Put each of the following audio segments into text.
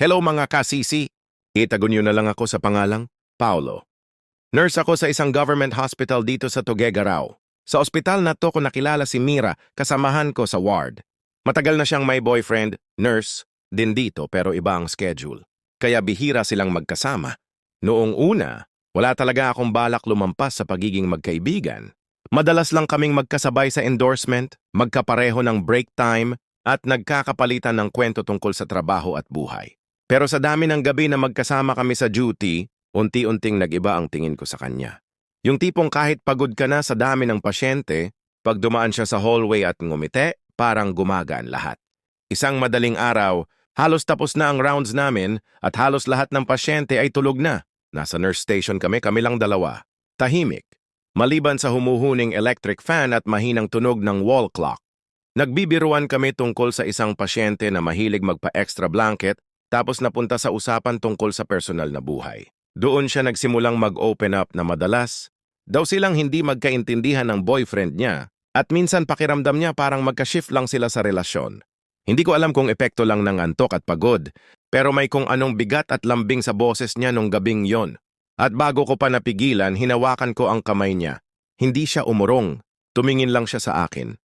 Hello mga kasisi. Itago niyo na lang ako sa pangalang Paulo. Nurse ako sa isang government hospital dito sa Tuguegarao. Sa ospital na to ko nakilala si Mira, kasamahan ko sa ward. Matagal na siyang may boyfriend, nurse, din dito pero iba ang schedule. Kaya bihira silang magkasama. Noong una, wala talaga akong balak lumampas sa pagiging magkaibigan. Madalas lang kaming magkasabay sa endorsement, magkapareho ng break time, at nagkakapalitan ng kwento tungkol sa trabaho at buhay. Pero sa dami ng gabi na magkasama kami sa duty, unti-unting nag-iba ang tingin ko sa kanya. Yung tipong kahit pagod ka na sa dami ng pasyente, pag dumaan siya sa hallway at ngumite, parang gumagaan lahat. Isang madaling araw, halos tapos na ang rounds namin at halos lahat ng pasyente ay tulog na. Nasa nurse station kami, kami lang dalawa. Tahimik. Maliban sa humuhuning electric fan at mahinang tunog ng wall clock. Nagbibiruan kami tungkol sa isang pasyente na mahilig magpa-extra blanket tapos napunta sa usapan tungkol sa personal na buhay. Doon siya nagsimulang mag-open up na madalas. Daw silang hindi magkaintindihan ng boyfriend niya at minsan pakiramdam niya parang magka-shift lang sila sa relasyon. Hindi ko alam kung epekto lang ng antok at pagod, pero may kung anong bigat at lambing sa boses niya nung gabing yon. At bago ko pa napigilan, hinawakan ko ang kamay niya. Hindi siya umurong, tumingin lang siya sa akin.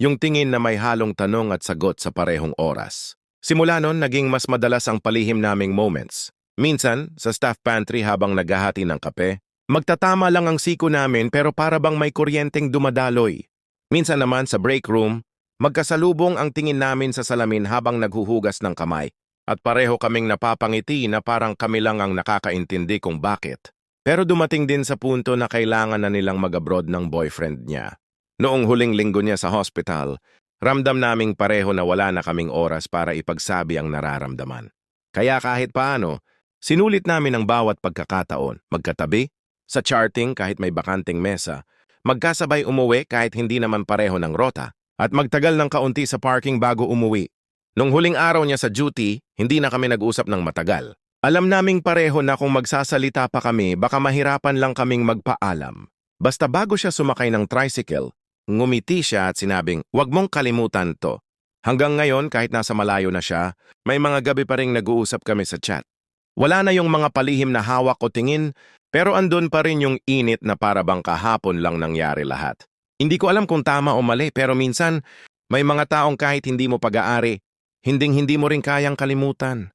Yung tingin na may halong tanong at sagot sa parehong oras. Simula nun, naging mas madalas ang palihim naming moments. Minsan, sa staff pantry habang naghahati ng kape, magtatama lang ang siko namin pero para bang may kuryenteng dumadaloy. Minsan naman sa break room, magkasalubong ang tingin namin sa salamin habang naghuhugas ng kamay at pareho kaming napapangiti na parang kami lang ang nakakaintindi kung bakit. Pero dumating din sa punto na kailangan na nilang mag-abroad ng boyfriend niya. Noong huling linggo niya sa hospital, ramdam naming pareho na wala na kaming oras para ipagsabi ang nararamdaman. Kaya kahit paano, sinulit namin ang bawat pagkakataon, magkatabi, sa charting kahit may bakanting mesa, magkasabay umuwi kahit hindi naman pareho ng rota, at magtagal ng kaunti sa parking bago umuwi. Nung huling araw niya sa duty, hindi na kami nag-usap ng matagal. Alam naming pareho na kung magsasalita pa kami, baka mahirapan lang kaming magpaalam. Basta bago siya sumakay ng tricycle, ngumiti siya at sinabing, huwag mong kalimutan to. Hanggang ngayon, kahit nasa malayo na siya, may mga gabi pa rin nag-uusap kami sa chat. Wala na yung mga palihim na hawak o tingin, pero andun pa rin yung init na para bang kahapon lang nangyari lahat. Hindi ko alam kung tama o mali, pero minsan, may mga taong kahit hindi mo pag-aari, hinding-hindi mo rin kayang kalimutan.